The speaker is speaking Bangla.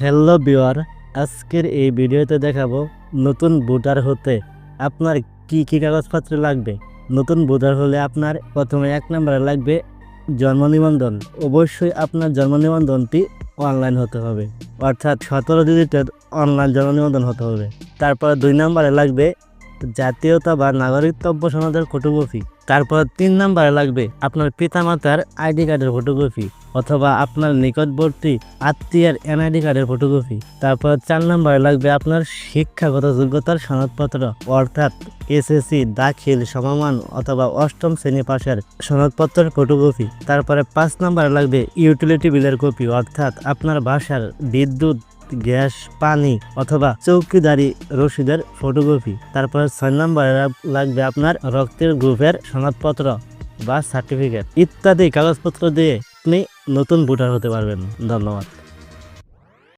হ্যালো বিওয়ার আজকের এই ভিডিওতে দেখাবো নতুন ভোটার হতে আপনার কি কি কাগজপত্র লাগবে? নতুন ভোটার হলে আপনার প্রথমে এক নম্বরে লাগবে জন্ম নিবন্ধন। অবশ্যই আপনার জন্ম নিবন্ধনটি অনলাইন হতে হবে। অর্থাৎ সতেরো ডিজিটের অনলাইন জন্ম নিবন্ধন হতে হবে। তারপর দুই নম্বরে লাগবে জাতীয়তা বা নাগরিকত্ব সনদের ফটোকপি তারপর তিন নম্বরে লাগবে আপনার পিতামাতার আইডি কার্ডের ফটোকপি অথবা আপনার নিকটবর্তী আত্মীয়ের এনআইডি কার্ডের ফটোকপি তারপর চার নম্বরে লাগবে আপনার শিক্ষাগত যোগ্যতার সনদপত্র অর্থাৎ এসএসসি, দাখিল, সমমান অথবা অষ্টম শ্রেণি পাশের সনদপত্রের ফটোকপি তারপরে পাঁচ নম্বরে লাগবে ইউটিলিটি বিলের কপি অর্থাৎ আপনার বাসার বিদ্যুৎ গ্যাস, পানি অথবা চৌকিদারি রশিদের ফটোকপি তারপরে ছয় নম্বরে লাগবে আপনার রক্তের গ্রুপের সনদপত্র বা সার্টিফিকেট। ইত্যাদি কাগজপত্র দিয়ে আপনি নতুন ভোটার হতে পারবেন। ধন্যবাদ।